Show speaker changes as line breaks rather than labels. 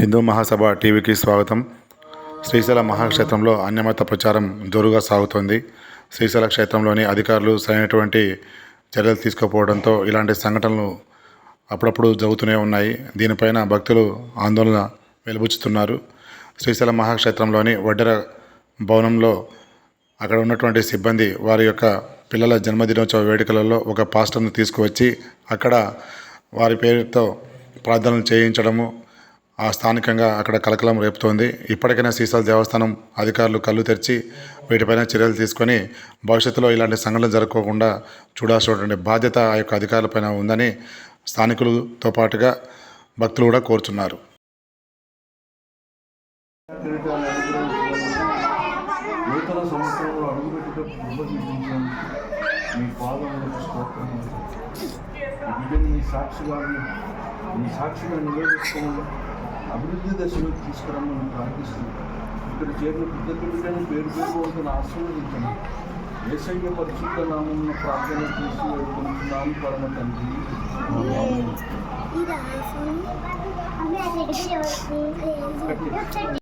హిందూ మహాసభ టీవీకి స్వాగతం. శ్రీశైల మహాక్షేత్రంలో అన్యమత ప్రచారం జోరుగా సాగుతోంది. శ్రీశైల క్షేత్రంలోని అధికారులు సరైనటువంటి చర్యలు తీసుకోకపోవడంతో ఇలాంటి సంఘటనలు అప్పుడప్పుడు జరుగుతూనే ఉన్నాయి. దీనిపైన భక్తులు ఆందోళన వెలుబుచ్చుతున్నారు. శ్రీశైల మహాక్షేత్రంలోని వడ్డెర భవనంలో అక్కడ ఉన్నటువంటి సిబ్బంది వారి యొక్క పిల్లల జన్మదినోత్సవ వేడుకలలో ఒక పాస్టర్ను తీసుకువచ్చి అక్కడ వారి పేరుతో ప్రార్థనలు చేయించడము ఆ స్థానికంగా అక్కడ కలకలం రేపుతోంది. ఇప్పటికైనా సీసాల దేవస్థానం అధికారులు కళ్ళు తెరిచి వీటిపైన చర్యలు తీసుకొని భవిష్యత్తులో ఇలాంటి సంఘటనలు జరగకుండా చూడాల్సినటువంటి బాధ్యత ఆ యొక్క అధికారులపైన ఉందని స్థానికులతో పాటుగా భక్తులు కూడా
కోరుచున్నారు. నూతన సంవత్సరంలో మీ పాదములకు స్తోత్రం బిడ్డని సాక్షిగా మీ సాక్షిగా నిలబెట్టుకోమని అభివృద్ధి దశలోకి తీసుకురమ్మని ప్రార్థిస్తున్నాను ఇక్కడ చేరిన బిడ్డని పేరు పేరు వంతున ఆశీర్వదించండి. ఏసైన్య పరిశుద్ధ నామం ప్రార్థన చేసి వేడుకుంటున్నాము పరమ తండ్రి.